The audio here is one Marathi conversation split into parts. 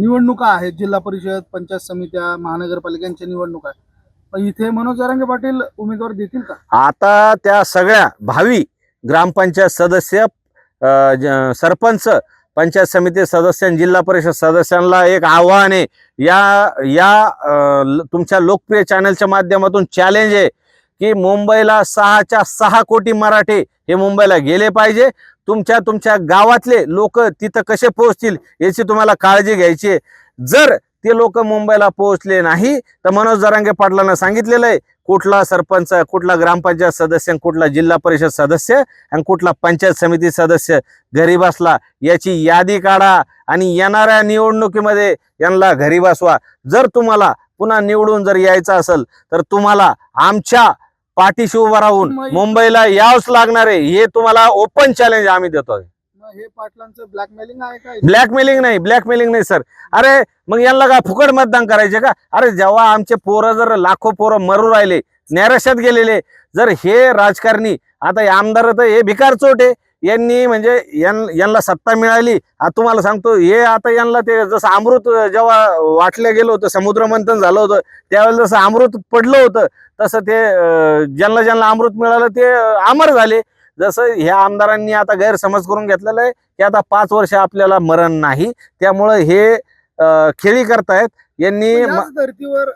निवडणुका आहेत जिल्हा परिषद पंचायत समित्या महानगरपालिकांच्या निवडणुका आहेत. पण इथे मनोज जरांगे पाटील उमेदवार देतील का? आता त्या सगळ्या भावी ग्रामपंचायत सदस्य अ, ज- सरपंच पंचायत समिती सदस्य जिल्हा परिषद सदस्यांना एक आव्हान आहे. या या अ, ल- तुमच्या लोकप्रिय चॅनलच्या माध्यमातून चॅलेंज आहे की मुंबईला सहाच्या सहा कोटी मराठी हे मुंबईला गेले पाहिजे. तुमच्या तुमच्या गावातले लोक तिथं कसे पोहोचतील याची तुम्हाला काळजी घ्यायची आहे. जर ते लोक मुंबईला पोहोचले नाही तर मनोज जरांगे पाटलांना सांगितलेलं आहे कुठला सरपंच कुठला ग्रामपंचायत सदस्य आणि कुठला जिल्हा परिषद सदस्य आणि कुठला पंचायत समिती सदस्य घरी बसला याची यादी काढा आणि येणाऱ्या निवडणुकीमध्ये यांना घरी बसवा जर तुम्हाला पुन्हा निवडून जर यायचं असेल तर तुम्हाला आमच्या पाठीशी उभं राहून मुंबईला यावंच लागणार आहे. हे तुम्हाला ओपन चॅलेंज आम्ही देतोय. हे पाटलांचं ब्लॅकमेलिंग आहे का? ब्लॅकमेलिंग नाही ब्लॅकमेलिंग नाही सर अरे मग यांना काय फुकट मतदान करायचे का? अरे जेव्हा आमचे पोरं जर लाखो पोरं मरू राहिले नैराश्यात गेलेले जर हे राजकारणी आता आमदार तर हे भिकार चोट आहे. यांनी म्हणजे यांना सत्ता मिळाली. आता तुम्हाला सांगतो हे आता यांना ते जसं अमृत जेव्हा वाटलं गेलं होतं समुद्र मंथन झालं होतं त्यावेळेला जसं अमृत पडलं होतं तसं ते ज्यांना ज्यांना अमृत मिळालं ते अमर झाले. जसं ह्या आमदारांनी आता गैरसमज करून घेतलेला आहे की आता पाच वर्ष आपल्याला मरण नाही. त्यामुळं हे खेळी करतायत. यांनी धर्तीवर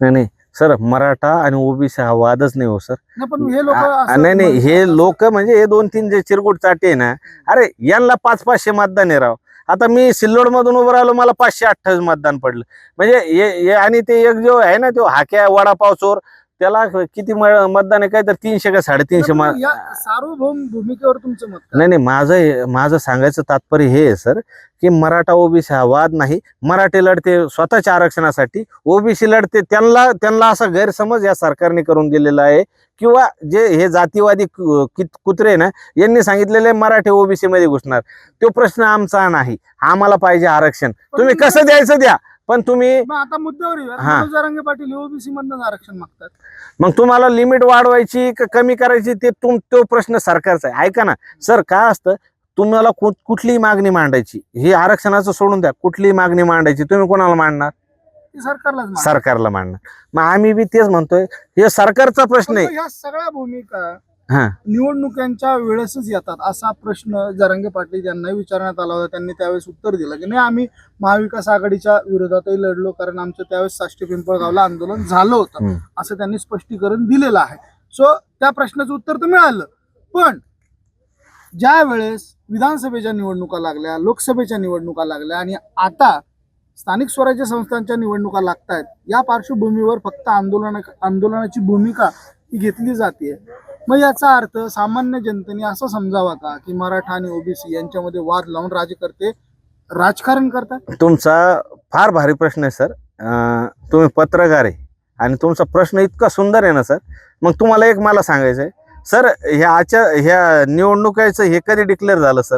नाही नाही. सर मराठा आणि ओबीसी हा वादच नाही हो सर. नाही, पण हे लोक आ- नाही नाही हे लोक म्हणजे हे दोन तीन जे चिरकुट चाटे आहे ना अरे यांना पाच पाचशे मतदान आहे राव. आता मी सिल्लोड मधून उभं राहिलो मला पाचशे अठ्ठावीस मतदान पडलं. म्हणजे हे- हे आणि ते एक जो आहे ना तो हाक्या वडापाव चोर त्याला किती म- मतदान आहे काय तर तीनशे का साडेतीनशे म- या सार्वभौम भूमिकेवर तुमचं मत काय? नाही नाही माझं हे- माझं सांगायचं तात्पर्य हे आहे सर की मराठा ओबीसी हा वाद नाही. मराठी लढते स्वतःच्या आरक्षणासाठी. ओबीसी लढते त्यांना त्यांना असा गैरसमज या सरकारने करून दिलेला आहे. किंवा जे हे जातीवादी कु- कित- कुत्रे आहे ना यांनी सांगितलेले मराठी ओबीसी मध्ये घुसणार. तो प्रश्न आमचा नाही. आम्हाला पाहिजे आरक्षण. पण तुम्ही कसं द्यायचं द्या. पण तुम्ही मग आता मुद्द्यावर येऊया. हा. मनोज जरांगे पाटील ओबीसी मधनं आरक्षण मागतात. मग तुम्हाला लिमिट वाढवायची का कमी करायची ते तुम तो प्रश्न सरकारचा आहे. ऐका ना. सर काय असतं? तुम्हाला कु- कुठलीही मागणी मांडायची. हे आरक्षणाचं सोडून द्या. कुठलीही मागणी मांडायची. तुम्ही कोणाला मांडणार? ते सरकारलाच मागतात. सरकारला मांडणार. मग आम्ही बी तेच म्हणतोय. हे सरकारचा प्रश्न आहे. ह्या सगळ्या भूमिका हा. निवडणुकांच्या वेळेसच येतात असा प्रश्न जरांगे पाटील यांनाही विचारण्यात आला होता. त्यांनी त्यावेळेस उत्तर दिलं की नाही आम्ही महाविकास आघाडीच्या विरोधातही लढलो कारण आमचं त्यावेळेस साष्टी पिंपळगावला आंदोलन झालं होतं. असं त्यांनी स्पष्टीकरण दिलेलं आहे. सो त्या प्रश्नाचं उत्तर तर मिळालं. पण ज्या वेळेस विधानसभेच्या निवडणुका लागल्या लोकसभेच्या निवडणुका लागल्या आणि आता स्थानिक स्वराज्य संस्थांच्या निवडणुका लागतायत या पार्श्वभूमीवर फक्त आंदोलन आंदोलनाची भूमिका ही घेतली जाते मग याचा अर्थ सामान्य जनतेने असं समजावा का की मराठा आणि ओबीसी यांच्यामध्ये वाद लावून राजकर्ते राजकारण करतात? तुमचा फार भारी प्रश्न आहे सर. तुम्ही पत्रकार आहे आणि तुमचा प्रश्न इतका सुंदर आहे ना सर. मग तुम्हाला एक मला सांगायचं आहे सर ह्या आचार ह्या निवडणुकाचं हे कधी डिक्लेअर झालं सर?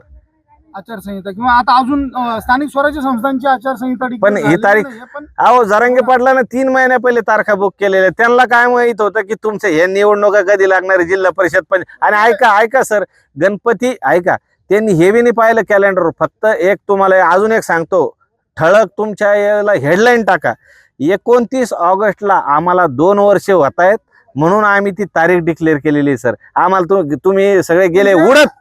आचारसंहिता किंवा आता अजून अं, स्थानिक स्वराज्य संस्थांची आचारसंहिता declare पण ही झालेली तारीख- नाहीये, पण अहो जरांगे पाटलानं तीन महिन्या पहिले तारखा बुक केलेल्या त्यांना काय माहीत होतं की तुमचे हे निवडणुका कधी लागणार आहे, जिल्हा परिषद पण आणि ऐका ऐका सर. गणपती ऐका. त्यांनी हे बी नाही पाहिलं कॅलेंडर फक्त एक तुम्हाला अजून एक सांगतो. ठळक तुमच्या याला हेडलाईन टाका. एकोणतीस ऑगस्टला आम्हाला दोन वर्ष होत आहेत. म्हणून आम्ही ती तारीख डिक्लेअर केलेली आहे सर. आम्हाला तु- तुम्ही सगळे गेले उडत.